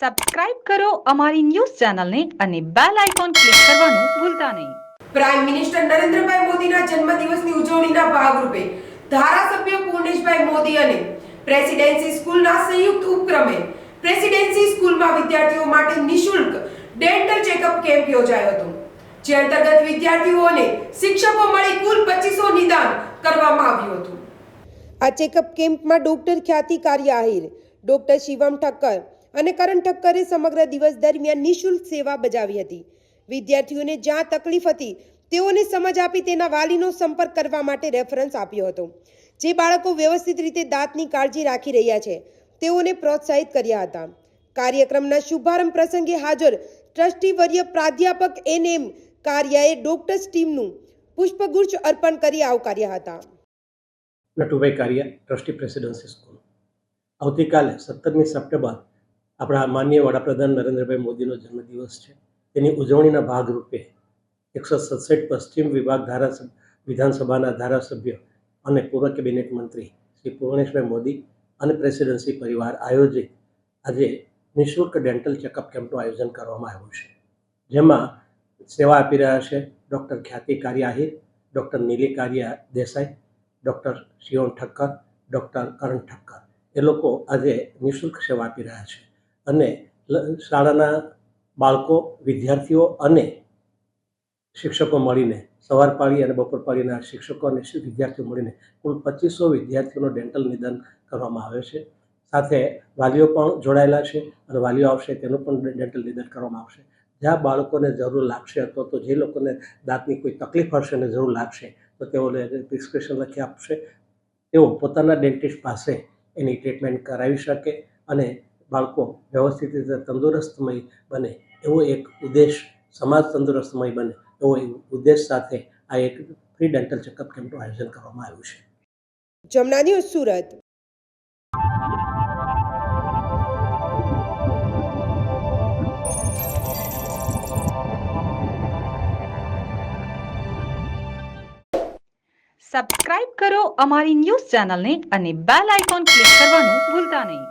Subscribe કરો અમારી news ચેનલને અને બેલ આઇકોન ક્લિક કરવાનું ભૂલતા નહીં. પ્રાઇમ મિનિસ્ટર નરેન્દ્રભાઈ મોદીના જન્મદિવસની ઉજવણીના ભાગરૂપે ધારાસભ્ય પૂર્ણેશભાઈ મોદી અને પ્રેસિડેન્સી સ્કૂલના સંયુક્ત ઉપક્રમે પ્રેસિડેન્સી સ્કૂલમાં વિદ્યાર્થીઓ માટે નિશુલ્ક ડેન્ટલ ચેકઅપ કેમ્પ યોજાયો હતો જે અંતર્ગત વિદ્યાર્થીઓને શિક્ષકો મળી કુલ પચીસો નિદાન કરવામાં આવ્યું હતું. આ ચેકઅપ કેમ્પમાં ડોક્ટર ખ્યાતિ કાર્ય આહિર ડોક્ટર શિવમ ઠક્કર અને કરણ ઠક્કરે સમગ્ર દિવસ દરમિયાન નિઃશુલ્ક સેવા બજાવી હતી. વિદ્યાર્થીઓને જ્યાં તકલીફ હતી, તેઓને સમજ આપી તેના વાલીનો સંપર્ક કરવા માટે રેફરન્સ આપ્યો હતો. જે બાળકો વ્યવસ્થિત રીતે દાંતની કાળજી રાખી રહ્યા છે, તેઓને પ્રોત્સાહિત કર્યા હતા. કાર્યક્રમના શુભારંભ પ્રસંગે હાજર ટ્રસ્ટી વર્ય પ્રાધ્યાપક એન એમ કાર્યાએ ડોક્ટર્સ ટીમનું પુષ્પગુચ્છ અર્પણ કરી આવકાર્યા હતા. Natubhai Kariya, trustee presidency school. આવતીકાલે સત્તરમી સપ્ટેમ્બર આપણા માન્ય વડાપ્રધાન નરેન્દ્રભાઈ મોદીનો જન્મદિવસ છે. તેની ઉજવણીના ભાગરૂપે એકસો સડસઠ પશ્ચિમ વિભાગ ધારાસભ્ય, વિધાનસભાના ધારાસભ્ય અને પૂર્વ કેબિનેટ મંત્રી શ્રી પૂર્ણેશભાઈ મોદી અને પ્રેસિડેન્સી પરિવાર આયોજિત આજે નિઃશુલ્ક ડેન્ટલ ચેકઅપ કેમ્પનું આયોજન કરવામાં આવ્યું છે. જેમાં સેવા આપી રહ્યા છે doctor Khyati Karyahir, doctor Neeli Karya Desai, doctor Shivam Thakkar, doctor Karan Thakkar. એ લોકો આજે નિઃશુલ્ક સેવા આપી રહ્યા છે. અને શાળાના બાળકો, વિદ્યાર્થીઓ અને શિક્ષકો મળીને, સવાર પાળી અને બપોર પાળીના શિક્ષકો અને વિદ્યાર્થીઓ મળીને કુલ પચીસો વિદ્યાર્થીઓનું ડેન્ટલ નિદાન કરવામાં આવે છે. સાથે વાલીઓ પણ જોડાયેલા છે અને વાલીઓ આવશે તેનું પણ ડેન્ટલ નિદાન કરવામાં આવશે. જ્યાં બાળકોને જરૂર લાગશે અથવા તો જે લોકોને દાંતની કોઈ તકલીફ હશે અને જરૂર લાગશે, તો તેઓને પ્રિસ્ક્રિપ્શન લખી આપશે. તેઓ પોતાના ડેન્ટિસ્ટ પાસે એની ટ્રીટમેન્ટ કરાવી શકે અને બાળકો વ્યવસ્થિત રીતે તંદુરસ્તમય બને. એવો એક ઉદ્દેશ સમાજ તંદુરસ્તમય બને. એવો ઉદ્દેશ સાથે આ એક ફ્રી ડેન્ટલ ચેકઅપ કેમ્પનું આયોજન કરવામાં આવ્યું છે. જમના ન્યૂઝ સુરત. સબસ્ક્રાઇબ કરો અમારી ન્યૂઝ ચેનલને અને બેલ આઇકોન ક્લિક કરવાનું ભૂલતા નહીં.